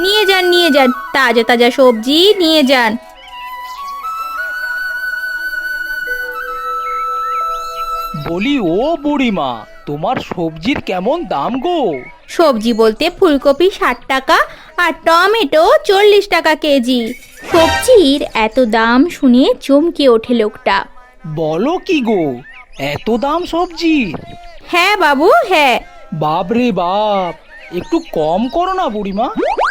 নিয়ে যান নিয়ে যান। তাজা তাজা সবজি নিয়ে যান। বলি ও বুড়িমা তোমার সবজির কেমন দাম গো? সবজি বলতে ফুলকপি ষাট টাকা আর টমেটো চল্লিশ টাকা কেজি। সবজির এত দাম শুনে চমকে ওঠে লোকটা। বলো কি গো? এত দাম সবজি? হ্যাঁ বাবু হ্যাঁ। বাপরে বাপ একটু কম করো না বুড়িমা।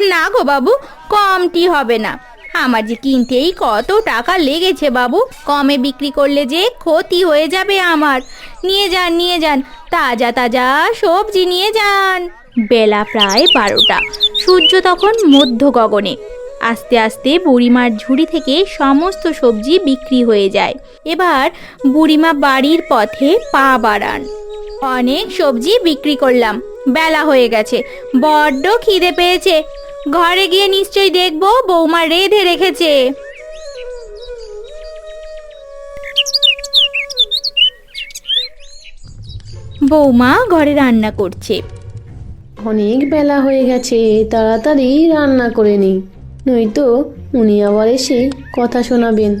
না গো বাবু কমটি হবে না। আমার যে কিনতেই কত টাকা লেগেছে বাবু কমে বিক্রি করলে যে ক্ষতি হয়ে যাবে আমার। নিয়ে যান নিয়ে যান তাজা তাজা সবজি নিয়ে যান। বেলা প্রায় বারোটা। সূর্য তখন মধ্য গগনে আস্তে আস্তে বুড়িমার ঝুড়ি থেকে সমস্ত সবজি বিক্রি হয়ে যায়। এবার বুড়িমা বাড়ির পথে পা বাড়ান। অনেক সবজি বিক্রি করলাম, বেলা হয়ে গেছে, বড্ড খিদে পেয়েছে। ঘরে গিয়ে নিশ্চয়ই দেখব বৌমা রেঁধে রেখেছে। বৌমা ঘরে রান্না করছে। অনেক বেলা হয়ে গেছে, তাড়াতাড়ি রান্না করে নিই। নয়তো উনি আবার এসে কথা শোনাবেন।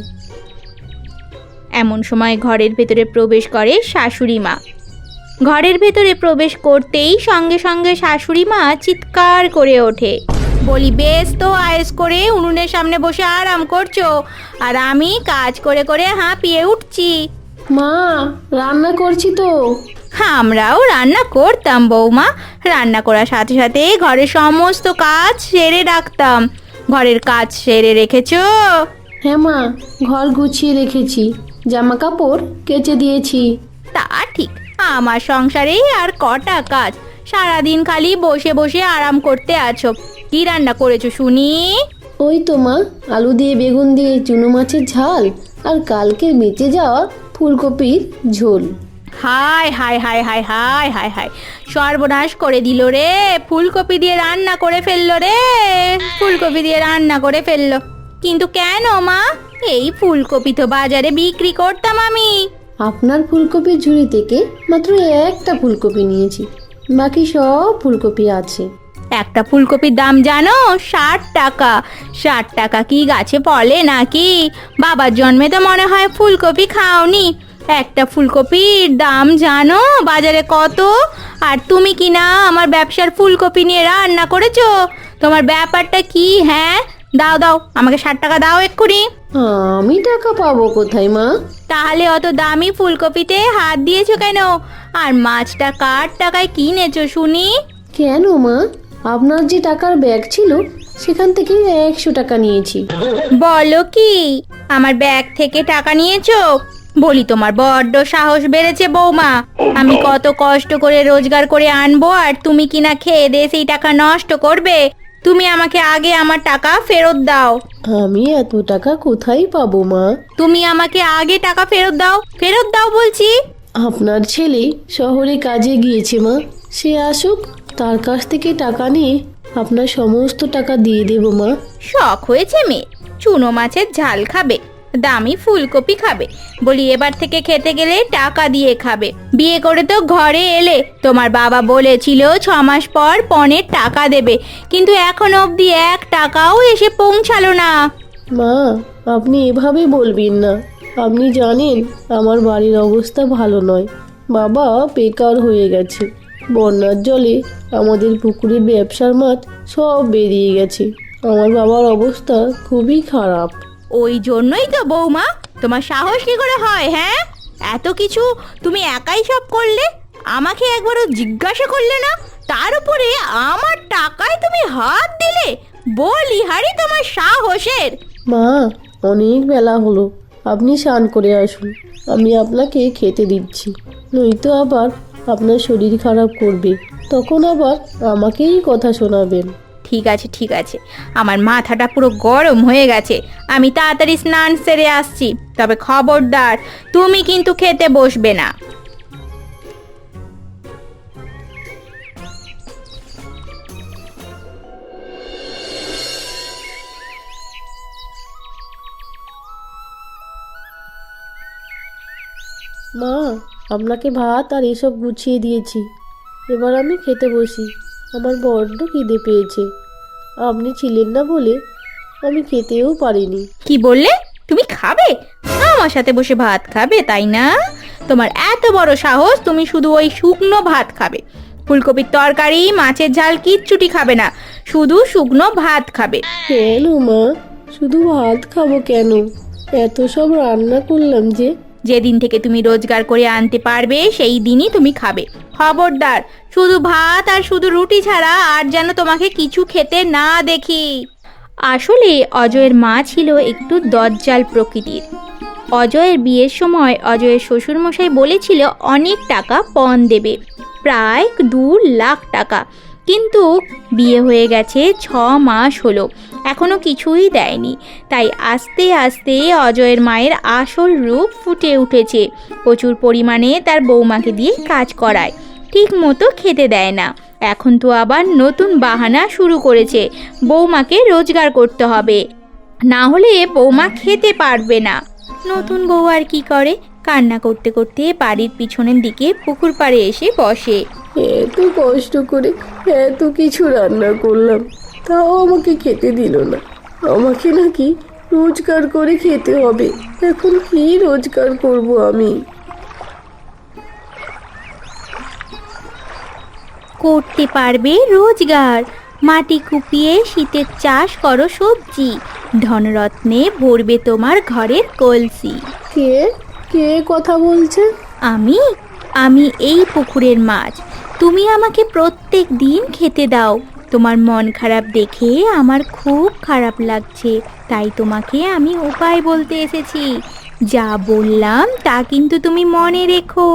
এমন সময় ঘরের ভেতরে প্রবেশ করে শাশুড়ি মা। ঘরের ভেতরে প্রবেশ করতেই সঙ্গে সঙ্গে শাশুড়ি মা চিৎকার করে ওঠে। বলি বেশ তো আয়েস করে উনুনের সামনে বসে আরাম করছ। আর আমি কাজ করে করে হাঁপিয়ে উঠছি। মা রান্না করছি তো। আমরাও রান্না করতাম বৌমা। রান্না করার সাথে সাথে ঘরের সমস্ত কাজ সেরে রাখতাম। ঘরের কাজ সেরে রেখেছো? হ্যাঁ মা ঘর গুছিয়ে রেখেছি জামা কাপড় কেচে দিয়েছি। তা ঠিক আমার সংসারেই আর কটা কাজ। সারাদিন খালি বসে বসে আরাম করতে আছো। কি রান্না করেছ শুনি? ওই তো মা আলু দিয়ে বেগুন দিয়ে চুনো মাছের ঝাল আর কালকে বেঁচে যাওয়া ফুলকপির ঝোল। হায় হায় হায় হায় হায় হায় হায় সর্বনাশ করে দিল রে ফুলকপি দিয়ে রান্না করে ফেলল রে। ফুলকপি দিয়ে রান্না করে ফেলল। কিন্তু কেন মা? এই ফুলকপি তো বাজারে বিক্রি করতাম আমি। আপনার ফুলকপির ঝুড়ি থেকে মাত্র একটা ফুলকপি নিয়েছি। বাকি সব ফুলকপি আছে। একটা ফুলকপির দাম জানো? ষাট টাকা। ষাট টাকা কি গাছে ফলে নাকি? বাবার জন্মে তো মনে হয় ফুলকপি খাওনি। একটা ফুলকপির দাম জানো? বাজারে কত? আর তুমি কি না আমার ব্যবসার ফুলকপি নিয়ে রান্না করেছ? তোমার ব্যাপারটা কি হ্যাঁ? দাও দাও আমাকে ষাট টাকা দাও এক্ষুনি। আমি টাকা পাবো কোথায় মা? তাহলে অত দামি ফুলকপিতে হাত দিয়েছ কেন? আর মাছটা কার টাকায় কিনেছো শুনি? কেন মা? আপনার যে টাকার ব্যাগ ছিল সেখান থেকে একশো টাকা নিয়েছি। বলো কি আমার ব্যাগ থেকে টাকা নিয়েছো? বলি তোমার বড্ড সাহস বেড়েছে বৌমা। আমি কত কষ্ট করে রোজগার করে আনব আর তুমি কিনা খেয়ে দিয়ে সেই টাকা নষ্ট করবে। তুমি আমাকে আগে আমার টাকা ফেরত দাও। আমি এত টাকা কোথায় পাবো মা? তুমি আমাকে আগে টাকা ফেরত দাও। ফেরত দাও বলছি। আপনার ছেলে শহরে কাজে গিয়েছে মা। সে আসুক তার কাছ থেকে টাকা নিয়ে আপনার সমস্ত টাকা দিয়ে দেবো মা। শখ হয়েছে মেয়ে। চুনো মাছের ঝাল খাবে। দামি ফুলকপি খাবে। বলি, এবার থেকে খেতে গেলে টাকা দিয়ে খাবে। বিয়ে করে তো ঘরে এলে। তোমার বাবা বলেছিল, ছ মাস পর পনেরো টাকা দেবে। কিন্তু এখন অবধি এক টাকাও এসে পৌঁছালো না। মা, আপনি এভাবে বলবেন না। আপনি জানেন, আমার বাড়ির অবস্থা ভালো নয়। বাবা বেকার হয়ে গেছে। বন্যার জলে আমাদের পুকুরের ব্যবসার মাছ সব বেরিয়ে গেছে। আমার বাবার অবস্থা খুবই খারাপ। ওই জন্যই তো বৌমা, তোমার সাহস কি করে হয় হ্যাঁ? এত কিছু তুমি একাই সব করলে? আমাকে একবারও জিজ্ঞাসা করলে না? তার উপরে আমার টাকায় তুমি হাত দিলে? বলি হারি তোমার সাহসের। মা, অনেক বেলা হলো। আপনি স্নান করে আসুন। আমি আপনাকে খেতে দিচ্ছি। নয়তো আবার আপনার শরীর খারাপ করবে। তখন আবার আমাকেই কথা শোনাবেন। ঠিক আছে ঠিক আছে। আমার মাথাটা পুরো গরম হয়ে গেছে। আমি তাড়াতাড়ি স্নান সেরে আসছি। তবে খবরদার, তুমি কিন্তু খেতে বসবে না। মা, আপনাকে ভাত আর এসব গুছিয়ে দিয়েছি। এবার আমি খেতে বসি। আমার বড্ড খিদে পেয়েছে। আপনি ছিলেন না বলে আমি খেতেও পারিনি। কি বললে? তুমি খাবে? আমার সাথে বসে ভাত খাবে তাই না? তোমার এত বড় সাহস তুমি শুধু ওই শুকনো ভাত খাবে। ফুলকপির তরকারি মাছের ঝাল কিচ্ছুটি খাবে না শুধু শুকনো ভাত খাবে। কেন মা? শুধু ভাত খাব কেন? এত সব রান্না করলাম যে যেদিন থেকে তুমি রোজগার করে আনতে পারবে, সেই দিনই তুমি খাবে। খবরদার, শুধু ভাত আর শুধু রুটি ছাড়া আর যেন তোমাকে কিছু খেতে না দেখি। আসলে অজয়ের মা ছিল একটু দজ্জাল প্রকৃতির। অজয়ের বিয়ের সময় অজয়ের শ্বশুরমশাই বলেছিল, অনেক টাকা পণ দেবে। প্রায় দু লাখ টাকা। কিন্তু বিয়ে হয়ে গেছে ছ মাস হলো, এখনও কিছুই দেয়নি। তাই আস্তে আস্তে অজয়ের মায়ের আসল রূপ ফুটে উঠেছে। প্রচুর পরিমাণে তার বৌমাকে দিয়ে কাজ করায়। ঠিক মতো খেতে দেয় না। এখন তো আবার নতুন বাহানা শুরু করেছে। বৌমাকে রোজগার করতে হবে। না হলে বৌমা খেতে পারবে না। নতুন বউ আর কি করে? কান্না করতে করতে বাড়ির পিছনের দিকে পুকুর পাড়ে এসে বসে। এত কষ্ট করে এত কিছু রান্না করলাম তাও আমাকে খেতে দিল না। আমাকে নাকি রোজগার করে খেতে হবে। এখন কি রোজগার করব আমি? করতে পারবে রোজগার। মাটি কুপিয়ে শীতের চাষ করো সবজি। ধনরত্নে ভরবে তোমার ঘরের কলসি। কে? কে কথা বলছে? আমি? আমি এই পুকুরের মাছ। তুমি আমাকে প্রত্যেক দিন খেতে দাও। তোমার মন খারাপ দেখে আমার খুব খারাপ লাগছে। তাই তোমাকে আমি উপায় বলতে এসেছি। যা বললাম তা কিন্তু তুমি মনে রেখো।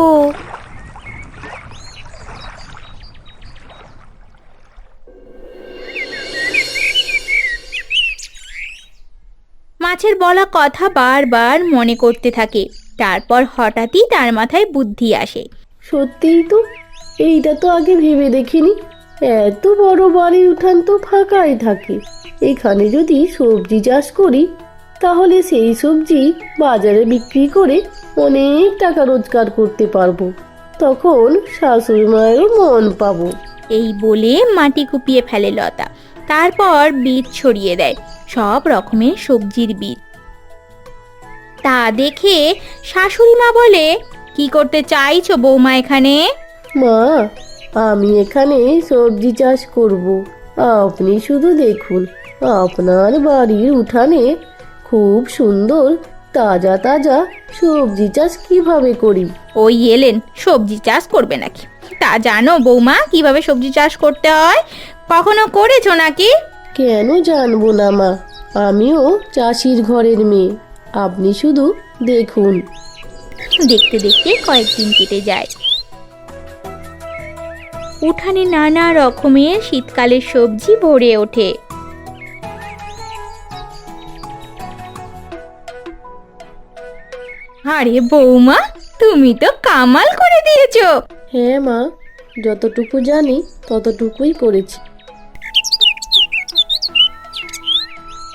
মাছের বলা কথা বারবার মনে করতে থাকে। তারপর হঠাৎই তার মাথায় বুদ্ধি আসে। সত্যিই তো এইটা তো আগে ভেবে দেখিনি। এত বড় বাড়ির উঠান তো ফাঁকাই থাকে। এখানে যদি সবজি চাষ করি, তাহলে সেই সবজি বাজারে বিক্রি করে অনেক টাকা রোজগার করতে পারব। তখন শাশুড়ি মন পাবো। এই বলে মাটি কুপিয়ে ফেলে লতা। তারপর বীজ ছড়িয়ে দেয়, সব রকমের সবজির বীজ। তা দেখে শাশুড়ি মা বলে, কি করতে চাইছো বৌমা এখানে? মা আমি এখানে সবজি চাষ করব। আপনি শুধু দেখুন আপনার বাড়ির উঠানে খুব সুন্দর তাজা তাজা সবজি চাষ কীভাবে করি? ওই এলেন সবজি চাষ করবে নাকি? তা জানো বৌমা কীভাবে সবজি চাষ করতে হয়? কখনো করেছ নাকি? কেন জানব না মা আমিও চাষির ঘরের মেয়ে আপনি শুধু দেখুন। দেখতে দেখতে কয়েকদিন কেটে যায়। উঠানে নানা রকমের শীতকালের সবজি ভরে ওঠে। আরে বৌমা তুমি তো কামাল করে দিয়েছ। হ্যাঁ মা যতটুকু জানি ততটুকুই করেছি।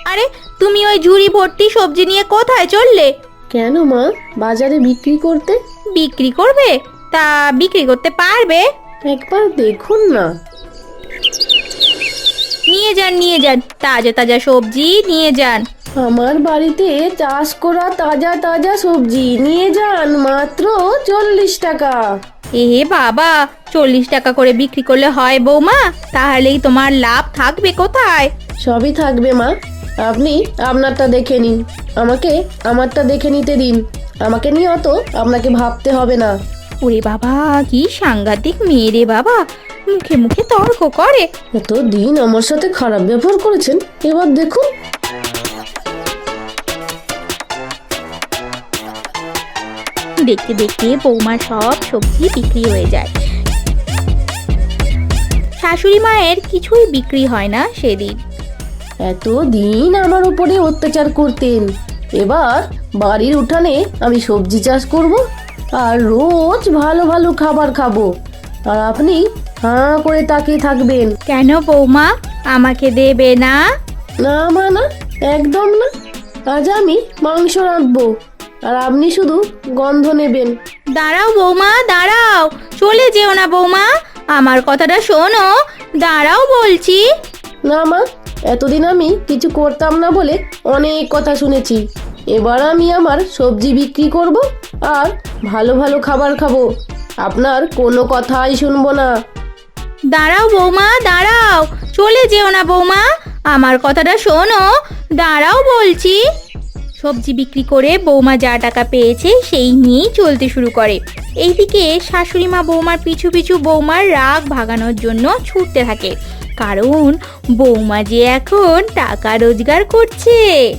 আরে তুমি ওই ঝুড়ি ভর্তি সবজি নিয়ে কোথায় চললে? কেন মা? বাজারে বিক্রি করতে? বিক্রি করবে? তা বিক্রি করতে পারবে? একবার দেখুন না। নিয়ে যান নিয়ে যান। তাজা তাজা সবজি নিয়ে যান। আমার বাড়িতে চাষ করা তাজা তাজা সবজি নিয়ে যান মাত্র চল্লিশ টাকা। এ বাবা চল্লিশ টাকা করে বিক্রি করলে হয় বৌমা তাহলেই তোমার লাভ থাকবে কোথায়? সবই থাকবে মা। আপনি আপনারটা দেখে নিন। আমাকে আমারটা দেখে নিতে দিন। আমাকে নিয়ে অত আপনাকে ভাবতে হবে না। ওরে বাবা কি সাংঘাতিক মেয়ে রে বাবা। মুখে মুখে তর্ক করে। এত দিন আমার সাথে খারাপ ব্যবহার করেছেন এবার দেখুন। দেখতে দেখতে বৌমার সব সবজি বিক্রি হয়ে যায়। শাশুড়ি মায়ের কিছুই বিক্রি হয় না সেদিন। এত দিন আমার উপরে অত্যাচার করতেন। এবার বাড়ির উঠানে আমি সবজি চাষ করব। আর রোজ ভালো ভালো খাবার খাব। আর আপনি হাঁ করে তাকিয়ে থাকবেন। কেন বৌমা? আমাকে দেবে না? না মা না একদম না। আজ আমি মাংস রাঁধবো। আর আপনি শুধু গন্ধ নেবেন। দাঁড়াও বৌমা দাঁড়াও। চলে যেও না বৌমা। আমার কথাটা শোনো। দাঁড়াও বলছি। না মা এতদিন আমি কিছু করতাম না বলে অনেক কথা শুনেছি। এবার আমি আমার সবজি বিক্রি করব আর ভালো ভালো খাবার খাব। আপনার কোনো কথাই শুনব না। দাঁড়াও বৌমা, দাঁড়াও। চলে যেও না বৌমা। আমার কথাটা শোনো। দাঁড়াও বলছি। সবজি বিক্রি করে বৌমা যা টাকা পেয়েছে সেই নিয়েই চলতে শুরু করে। এইদিকে শাশুড়ি মা বৌমার পিছু পিছু বৌমার রাগ ভাগানোর জন্য ছুটতে থাকে। কারণ বৌমা যে এখন টাকা রোজগার করছে।